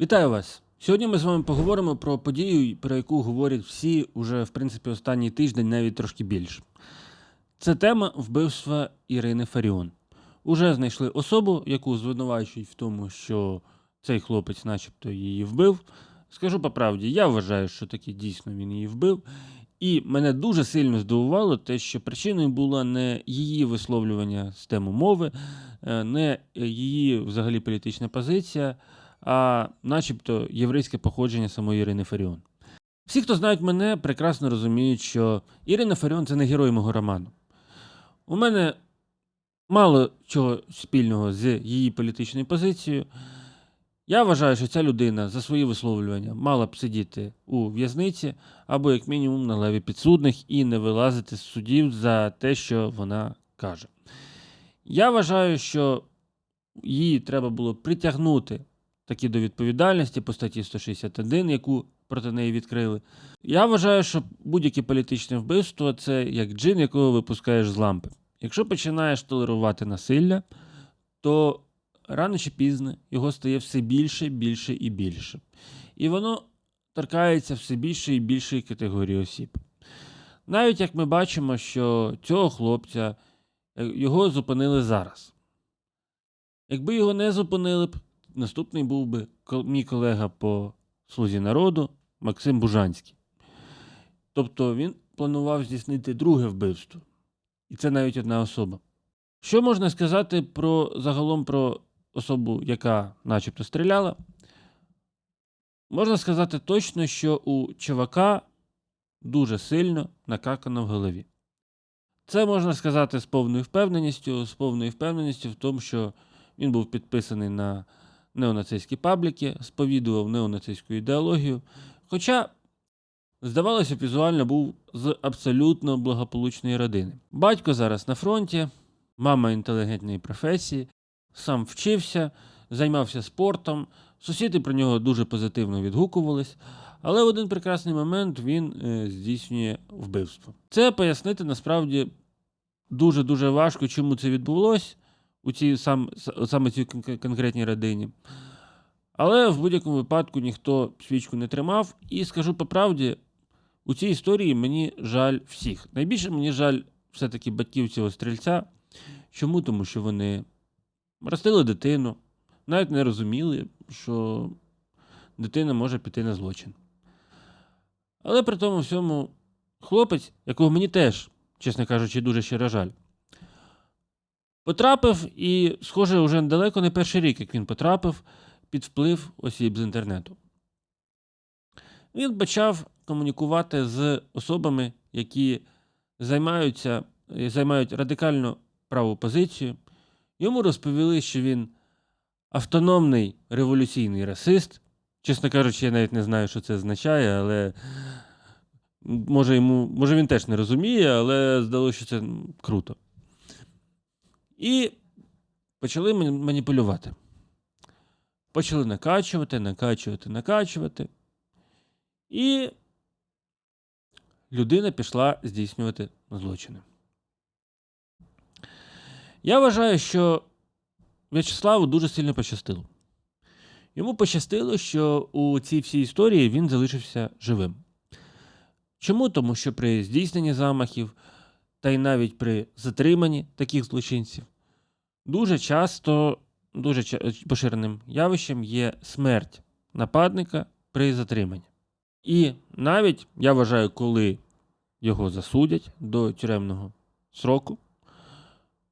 Вітаю вас! Сьогодні ми з вами поговоримо про подію, про яку говорять всі уже, в принципі, останній тиждень, навіть трошки більше. Це тема вбивства Ірини Фаріон. Уже знайшли особу, яку звинувачують в тому, що цей хлопець, начебто, її вбив. Скажу по правді, я вважаю, що таки дійсно він її вбив. І мене дуже сильно здивувало те, що причиною було не її висловлювання з теми мови, е, не її взагалі політична позиція, а начебто єврейське походження самої Ірини Фаріон. Всі, хто знають мене, прекрасно розуміють, що Ірина Фаріон це не герой мого роману. У мене мало чого спільного з її політичною позицією. Я вважаю, що ця людина за свої висловлювання мала б сидіти у в'язниці або, як мінімум, на леві підсудних і не вилазити з судів за те, що вона каже. Я вважаю, що її треба було притягнути таки до відповідальності по статті 161, яку проти неї відкрили. Я вважаю, що будь-яке політичне вбивство це як джин, якого випускаєш з лампи. Якщо починаєш толерувати насилля, то рано чи пізно його стає все більше, більше і більше. І воно торкається все більше і більшої категорії осіб. Навіть як ми бачимо, що цього хлопця е, його зупинили зараз. Якби його не зупинили б, наступний був би мій колега по слузі народу Максим Бужанський. Тобто він планував здійснити друге вбивство. І це навіть одна особа. Що можна сказати про загалом про особу, яка начебто стріляла? Можна сказати точно, що у чувака дуже сильно накакано в голові. Це можна сказати з повною впевненістю, з повною впевненістю в тому, що він був підписаний на неонацистські пабліки, сповідував неонацистську ідеологію. Хоча, здавалося, б, візуально був з абсолютно благополучної родини. Батько зараз на фронті, мама інтелігентної професії, сам вчився, займався спортом. Сусіди про нього дуже позитивно відгукувались, але в один прекрасний момент він е, здійснює вбивство. Це пояснити насправді дуже дуже важко, чому це відбулося у цій сам, саме цій конкретній родині. Але в будь-якому випадку ніхто свічку не тримав. І скажу по правді, у цій історії мені жаль всіх. Найбільше мені жаль все-таки батьків цього стрільця. Чому? Тому що вони ростили дитину, навіть не розуміли, що дитина може піти на злочин. Але при тому всьому хлопець, якого мені теж, чесно кажучи, дуже щиро жаль, потрапив і, схоже, вже далеко не перший рік, як він потрапив під вплив осіб з інтернету. Він почав комунікувати з особами, які займаються, займають радикально праву позицію. Йому розповіли, що він автономний революційний расист. Чесно кажучи, я навіть не знаю, що це означає, але може, йому, може він теж не розуміє, але здалося, що це круто. І почали маніпулювати. Почали накачувати, накачувати, накачувати. І людина пішла здійснювати злочини. Я вважаю, що В'ячеславу дуже сильно пощастило. Йому пощастило, що у цій всій історії він залишився живим. Чому? Тому що при здійсненні замахів, та й навіть при затриманні таких злочинців, дуже часто, дуже поширеним явищем є смерть нападника при затриманні. І навіть я вважаю, коли його засудять до тюремного сроку,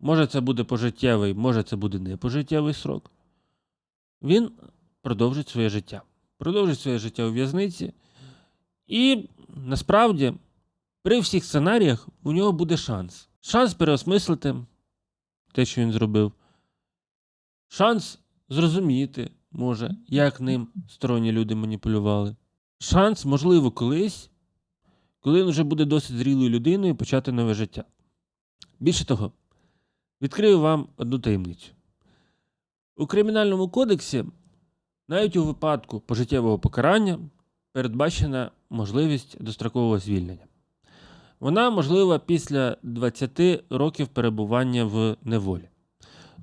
може це буде пожиттєвий, може це буде не пожиттєвий срок, він продовжить своє життя. Продовжить своє життя у в'язниці. І насправді, при всіх сценаріях у нього буде шанс. Шанс переосмислити те, що він зробив. Шанс зрозуміти, може, як ним сторонні люди маніпулювали. Шанс, можливо, колись, коли він вже буде досить зрілою людиною, почати нове життя. Більше того, відкрию вам одну таємницю. У Кримінальному кодексі, навіть у випадку пожиттєвого покарання, передбачена можливість дострокового звільнення. Вона можлива після 20 років перебування в неволі.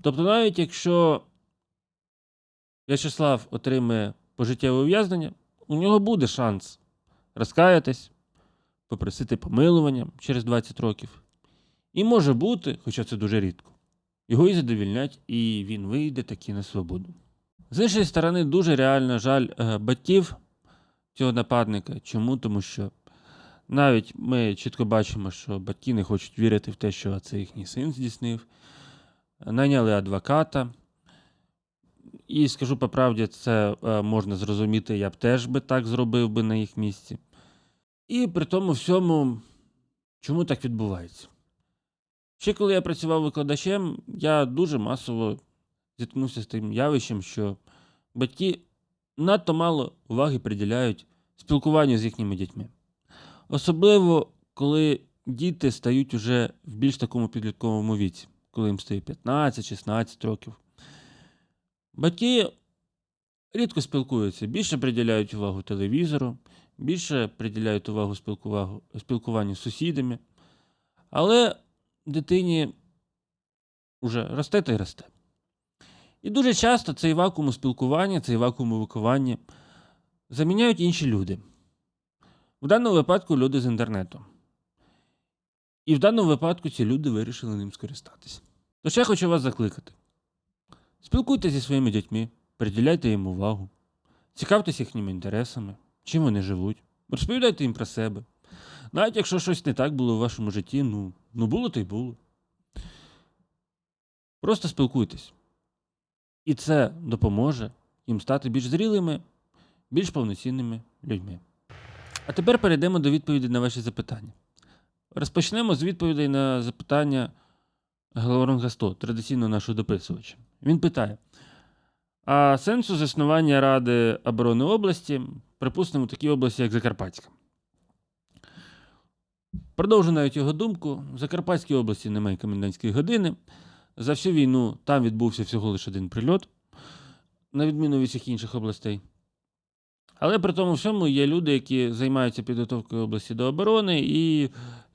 Тобто, навіть якщо В'ячеслав отримає пожиттєве ув'язнення, у нього буде шанс розкаятись, попросити помилування через 20 років. І може бути, хоча це дуже рідко, його і задовільнять, і він вийде таки на свободу. З іншої сторони, дуже реально жаль е, батьків цього нападника. Чому? Тому що навіть ми чітко бачимо, що батьки не хочуть вірити в те, що це їхній син здійснив. Найняли адвоката. І скажу по правді, це е, можна зрозуміти, я б теж би так зробив би на їх місці. І при тому всьому, чому так відбувається? Ще коли я працював викладачем, я дуже масово зіткнувся з тим явищем, що батьки надто мало уваги приділяють спілкуванню з їхніми дітьми. Особливо, коли діти стають уже в більш такому підлітковому віці, коли їм стає 15-16 років. Батьки рідко спілкуються, більше приділяють увагу телевізору, більше приділяють увагу спілкуванню з сусідами. Але дитині вже росте та й росте. І дуже часто цей вакуум у спілкуванні, цей вакуум у вихованні заміняють інші люди. В даному випадку люди з інтернету. І в даному випадку ці люди вирішили ним скористатися. Тож я хочу вас закликати. Спілкуйтеся зі своїми дітьми, приділяйте їм увагу, цікавтеся їхніми інтересами, чим вони живуть, розповідайте їм про себе. Навіть якщо щось не так було в вашому житті, ну, ну було то й було. Просто спілкуйтесь. І це допоможе їм стати більш зрілими, більш повноцінними людьми. А тепер перейдемо до відповіді на ваші запитання. Розпочнемо з відповідей на запитання Галаронга 100, традиційно нашого дописувача. Він питає: а сенсу заснування Ради оборони області, припустимо, в такій області, як Закарпатська. Продовжу навіть його думку. В Закарпатській області немає комендантської години. За всю війну там відбувся всього лише один прильот, на відміну від всіх інших областей. Але при тому всьому є люди, які займаються підготовкою області до оборони і,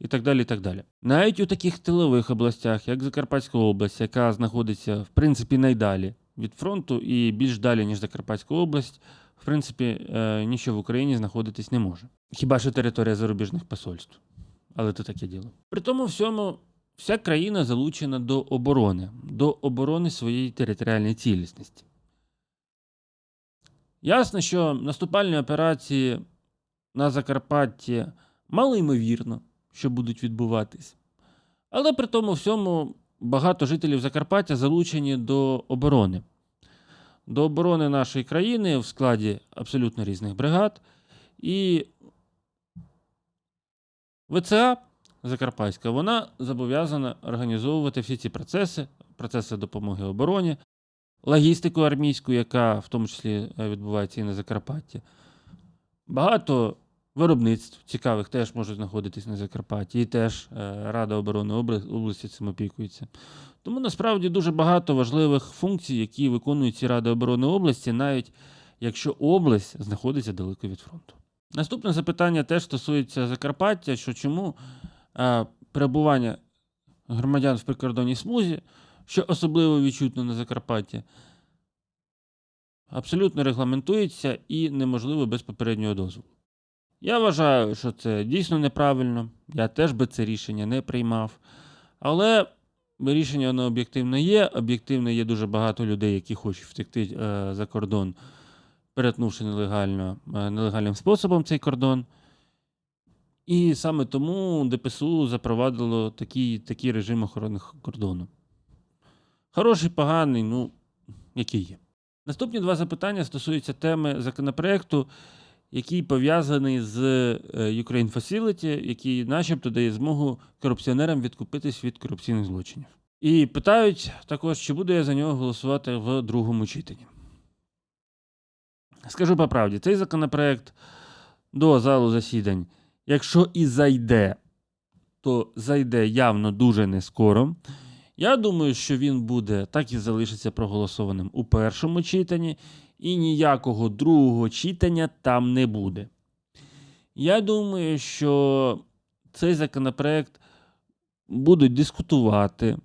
і так далі. і так далі. Навіть у таких тилових областях, як Закарпатська область, яка знаходиться в принципі найдалі від фронту і більш далі, ніж Закарпатська область, в принципі, е, нічого в Україні знаходитись не може. Хіба що територія зарубіжних посольств. Але це таке діло. При тому всьому, вся країна залучена до оборони, до оборони своєї територіальної цілісності. Ясно, що наступальні операції на Закарпатті мало ймовірно, що будуть відбуватись. Але при тому всьому багато жителів Закарпаття залучені до оборони. До оборони нашої країни в складі абсолютно різних бригад. І ВЦА Закарпатська вона зобов'язана організовувати всі ці процеси, процеси допомоги обороні, логістику армійську, яка в тому числі е, відбувається і на Закарпатті. Багато виробництв цікавих теж можуть знаходитись на Закарпатті, і теж е, Рада оборони області цим опікується. Тому насправді дуже багато важливих функцій, які виконують ці Ради оборони області, навіть якщо область знаходиться далеко від фронту. Наступне запитання теж стосується Закарпаття, що чому е, перебування громадян в прикордонній смузі, що особливо відчутно на Закарпатті, абсолютно регламентується і неможливо без попереднього дозволу. Я вважаю, що це дійсно неправильно. Я теж би це рішення не приймав. Але рішення воно об'єктивно є. Об'єктивно є дуже багато людей, які хочуть втекти е, за кордон, перетнувши нелегально, е, нелегальним способом цей кордон. І саме тому ДПСУ запровадило такий, такий режим охорони кордону. Хороший, поганий, ну, який є. Наступні два запитання стосуються теми законопроекту, який пов'язаний з е, Ukraine Facility, який начебто дає змогу корупціонерам відкупитись від корупційних злочинів. І питають також, чи буду я за нього голосувати в другому читанні. Скажу по правді, цей законопроект до залу засідань, якщо і зайде, то зайде явно дуже не скоро. Я думаю, що він буде так і залишиться проголосованим у першому читанні, і ніякого другого читання там не буде. Я думаю, що цей законопроект будуть дискутувати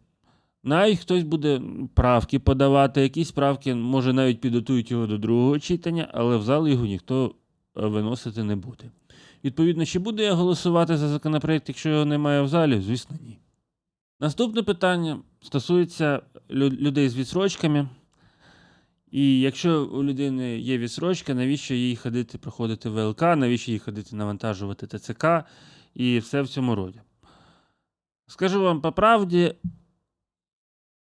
Навіть хтось буде правки подавати, якісь правки, може, навіть підготують його до другого читання, але в зал його ніхто е, виносити не буде. Відповідно, чи буду я голосувати за законопроект, якщо його немає в залі? Звісно, ні. Наступне питання стосується людей з відсрочками. І якщо у людини є відсрочка, навіщо їй ходити проходити ВЛК, навіщо їй ходити навантажувати ТЦК і все в цьому роді. Скажу вам по правді,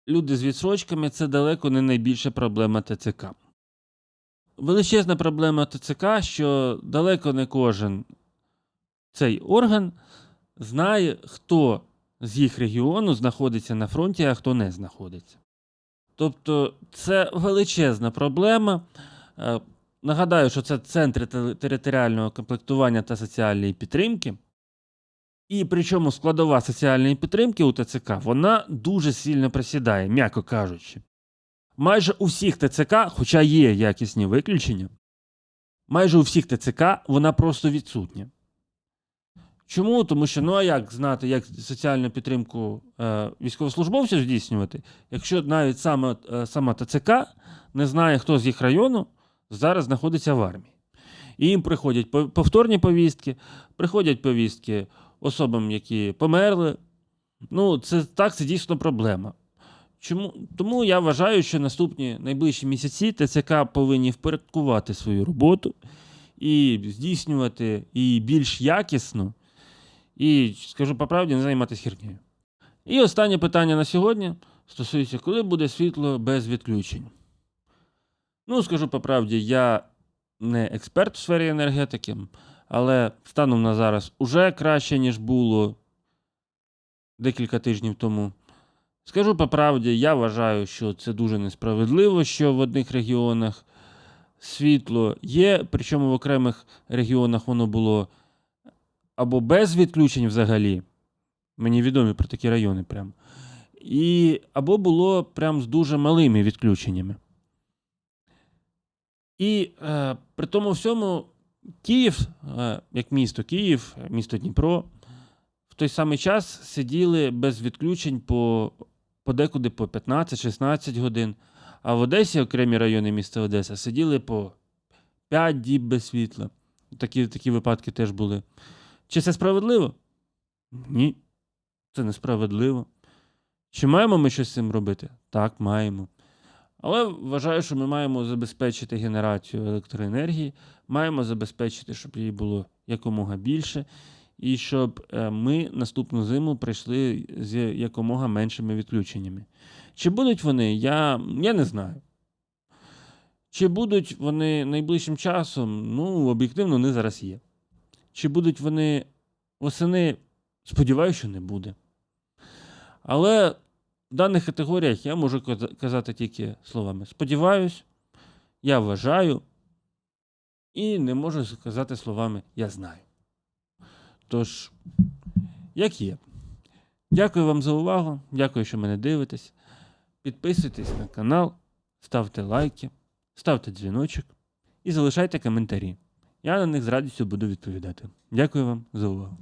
люди з відсрочками це далеко не найбільша проблема ТЦК. Величезна проблема ТЦК, що далеко не кожен цей орган знає, хто з їх регіону знаходиться на фронті, а хто не знаходиться. Тобто це величезна проблема. Е, Нагадаю, що це центри територіального комплектування та соціальної підтримки. І причому складова соціальної підтримки у ТЦК вона дуже сильно присідає, м'яко кажучи. Майже у всіх ТЦК, хоча є якісні виключення, майже у всіх ТЦК вона просто відсутня. Чому? Тому що ну а як знати, як соціальну підтримку е, військовослужбовців здійснювати, якщо навіть саме, е, сама ТЦК не знає, хто з їх району зараз знаходиться в армії. І їм приходять повторні повістки, приходять повістки особам, які померли. Ну, це так, це дійсно проблема. Чому? Тому я вважаю, що наступні найближчі місяці ТЦК повинні впорядкувати свою роботу і здійснювати її більш якісно, і, скажу по правді, не займатися хернею. І останнє питання на сьогодні стосується, коли буде світло без відключень. Ну, скажу по правді, я не експерт у сфері енергетики, але станом на зараз уже краще, ніж було декілька тижнів тому. Скажу по правді, я вважаю, що це дуже несправедливо, що в одних регіонах світло є, причому в окремих регіонах воно було або без відключень взагалі. Мені відомі про такі райони прям. І або було прям з дуже малими відключеннями. І е, при тому всьому Київ, е, як місто Київ, місто Дніпро, в той самий час сиділи без відключень по подекуди по 15-16 годин. А в Одесі, окремі райони міста Одеса, сиділи по 5 діб без світла. Такі, такі випадки теж були. Чи це справедливо? Ні. Це несправедливо. Чи маємо ми щось з цим робити? Так, маємо. Але вважаю, що ми маємо забезпечити генерацію електроенергії, маємо забезпечити, щоб її було якомога більше, і щоб е, ми наступну зиму прийшли з якомога меншими відключеннями. Чи будуть вони, я, я не знаю. Чи будуть вони найближчим часом? Ну, об'єктивно, вони зараз є. Чи будуть вони восени? Сподіваюся, що не буде. Але в даних категоріях я можу казати тільки словами сподіваюсь, я вважаю, і не можу сказати словами я знаю. Тож, як є. Дякую вам за увагу. Дякую, що мене дивитесь. Підписуйтесь на канал, ставте лайки, ставте дзвіночок і залишайте коментарі. Я на них з радістю буду відповідати. Дякую вам за увагу.